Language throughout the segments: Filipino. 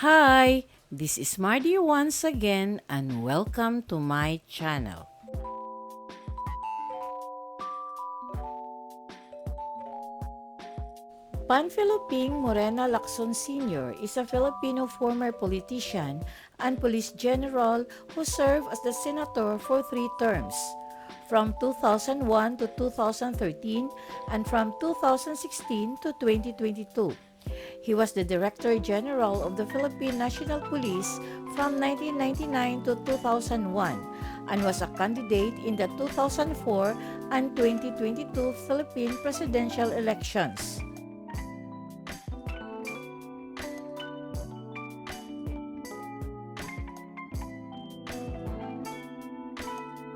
Hi, this is Mardy once again and welcome to my channel. Panfilo Ping Morena Lacson Sr. is a Filipino former politician and police general who served as the senator for three terms, from 2001 to 2013 and from 2016 to 2022. He was the Director General of the Philippine National Police from 1999 to 2001 and was a candidate in the 2004 and 2022 Philippine presidential elections.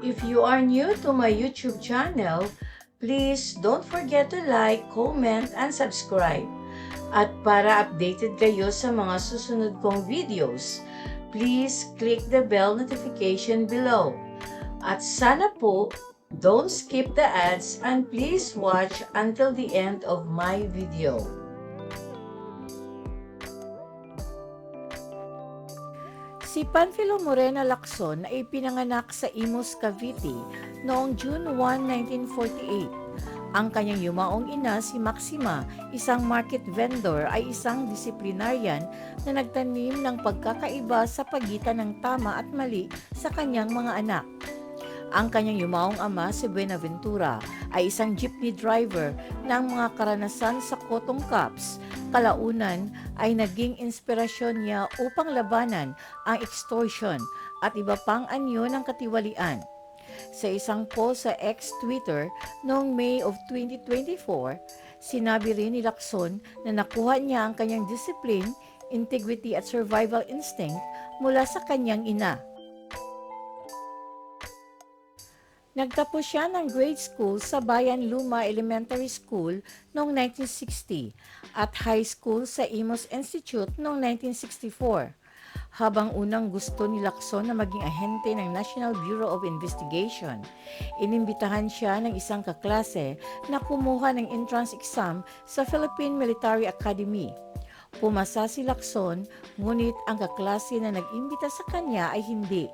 If you are new to my YouTube channel, please don't forget to like, comment, and subscribe. At para updated kayo sa mga susunod kong videos, please click the bell notification below. At sana po, don't skip the ads and please watch until the end of my video. Si Panfilo Morena Lacson ay pinanganak sa Imus, Cavite noong June 1, 1948. Ang kanyang yumaong ina si Maxima, isang market vendor ay isang disiplinaryan na nagtanim ng pagkakaiba sa pagitan ng tama at mali sa kanyang mga anak. Ang kanyang yumaong ama si Buenaventura ay isang jeepney driver ng mga karanasan sa Cotton Cups. Kalaunan ay naging inspirasyon niya upang labanan ang extortion at iba pang anyo ng katiwalian. Sa isang post sa X Twitter noong May of 2024, sinabi rin ni Lacson na nakuha niya ang kanyang discipline, integrity at survival instinct mula sa kanyang ina. Nagtapos siya ng grade school sa Bayan Luma Elementary School noong 1960 at high school sa Imos Institute noong 1964. Habang unang gusto ni Lacson na maging ahente ng National Bureau of Investigation, inimbitahan siya ng isang kaklase na kumuha ng entrance exam sa Philippine Military Academy. Pumasa si Lacson, ngunit ang kaklase na nag-imbita sa kanya ay hindi.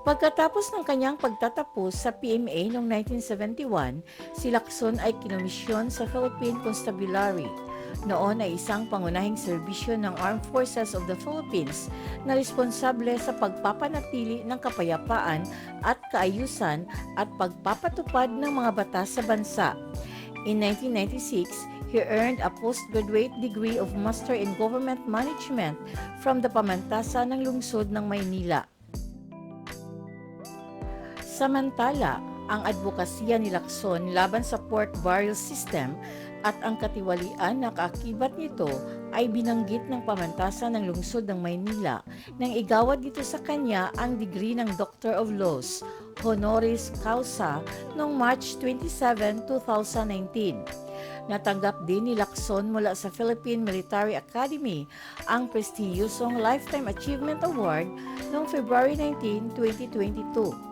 Pagkatapos ng kanyang pagtatapos sa PMA noong 1971, si Lacson ay kinomisyon sa Philippine Constabulary. Noon ay isang pangunahing serbisyo ng Armed Forces of the Philippines na responsable sa pagpapanatili ng kapayapaan at kaayusan at pagpapatupad ng mga batas sa bansa. In 1996, he earned a postgraduate degree of Master in Government Management from the Pamantasan ng Lungsod ng Maynila. Samantala, ang advokasya ni Lacson laban sa pork barrel system at ang katiwalian na kaakibat nito ay binanggit ng pamantasan ng lungsod ng Maynila nang igawad dito sa kanya ang degree ng Doctor of Laws, honoris causa, noong March 27, 2019. Natanggap din ni Lacson mula sa Philippine Military Academy ang prestiyosong Lifetime Achievement Award noong February 19, 2022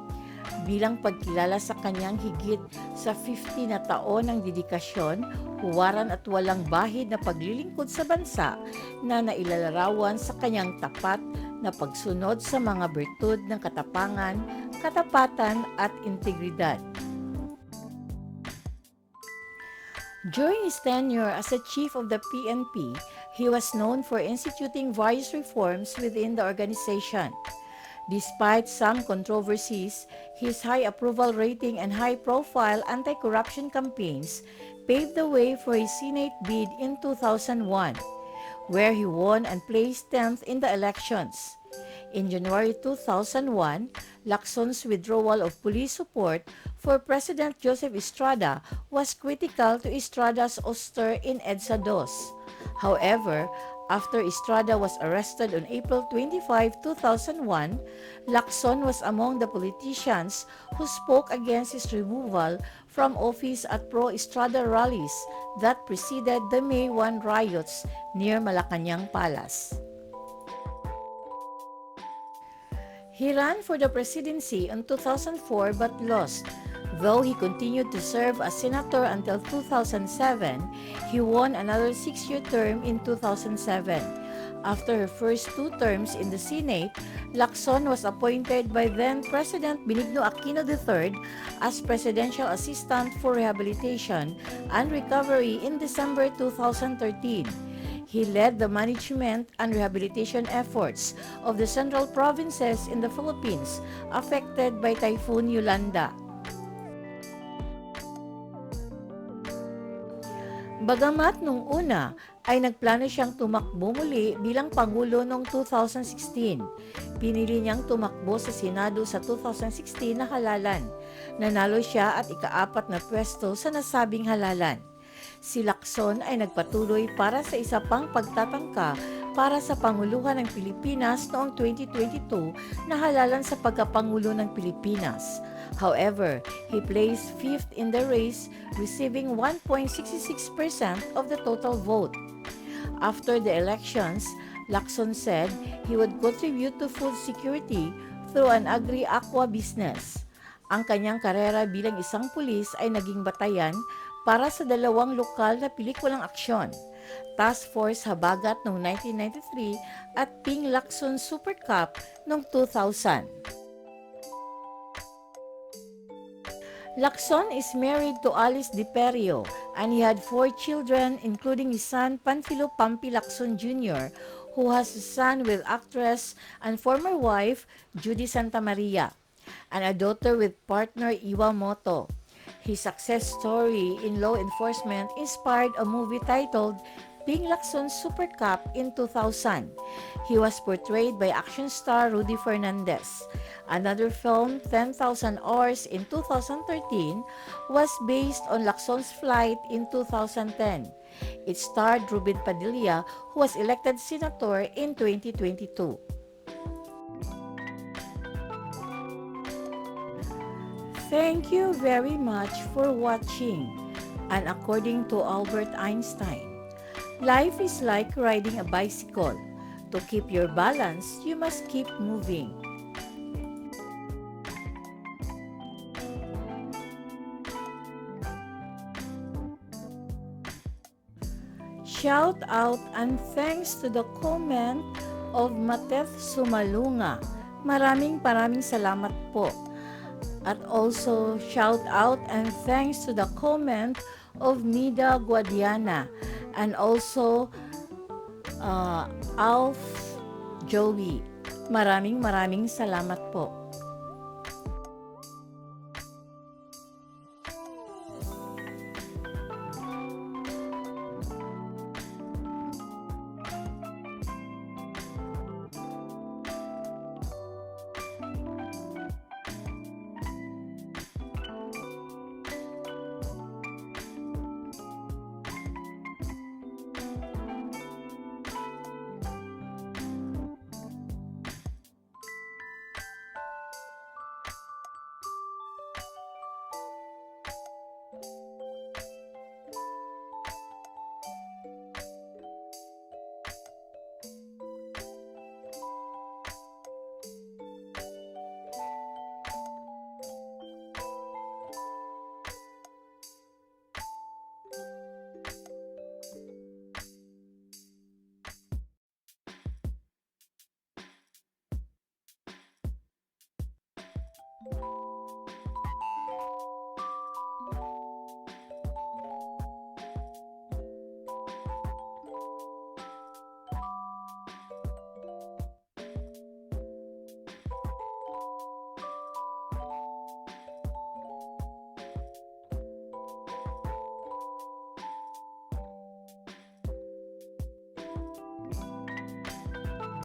bilang pagkilala sa kanyang higit sa 50 na taon ng dedikasyon, huwaran at walang bahid na paglilingkod sa bansa na nailalarawan sa kanyang tapat na pagsunod sa mga bertud ng katapangan, katapatan at integridad. During his tenure as the chief of the PNP, he was known for instituting various reforms within the organization. Despite some controversies, his high approval rating and high-profile anti-corruption campaigns paved the way for his Senate bid in 2001, where he won and placed 10th in the elections. In January 2001, Lacson's withdrawal of police support for President Joseph Estrada was critical to Estrada's ouster in EDSA DOS. However, after Estrada was arrested on April 25, 2001, Lacson was among the politicians who spoke against his removal from office at pro-Estrada rallies that preceded the May 1 riots near Malacanang Palace. He ran for the presidency in 2004 but lost. Though he continued to serve as senator until 2007, he won another six-year term in 2007. After her first two terms in the Senate, Lacson was appointed by then-President Benigno Aquino III as Presidential Assistant for Rehabilitation and Recovery in December 2013. He led the management and rehabilitation efforts of the central provinces in the Philippines affected by Typhoon Yolanda. Bagamat nung una ay nagplano siyang tumakbo muli bilang Pangulo noong 2016. Pinili niyang tumakbo sa Senado sa 2016 na halalan. Nanalo siya at ikaapat na pwesto sa nasabing halalan. Si Lacson ay nagpatuloy para sa isa pang pagtatangka para sa Panguluhan ng Pilipinas noong 2022 na halalan sa pagkapangulo ng Pilipinas. However, he placed fifth in the race, receiving 1.66% of the total vote. After the elections, Lacson said he would contribute to food security through an agri-aqua business. Ang kanyang karera bilang isang pulis ay naging batayan para sa dalawang lokal na pelikulang aksyon, Task Force Habagat noong 1993 at Ping Lacson Super Cup noong 2000. Lacson is married to Alice Di Perio and he had four children including his son Panfilo Pampi Lacson Jr. who has a son with actress and former wife Judy Santa Maria and a daughter with partner Iwa Moto. His success story in law enforcement inspired a movie titled Ping Lacson Super Cup in 2000. He was portrayed by action star Rudy Fernandez. Another film, 10,000 Hours in 2013, was based on Lacson's flight in 2010. It starred Ruben Padilla, who was elected senator in 2022. Thank you very much for watching. And according to Albert Einstein, life is like riding a bicycle. To keep your balance, you must keep moving. Shout out and thanks to the comment of Mateth Sumalunga. Maraming maraming salamat po. At also shout out and thanks to the comment of Nida Guadiana and also uh, Alf Joey. Maraming maraming salamat po.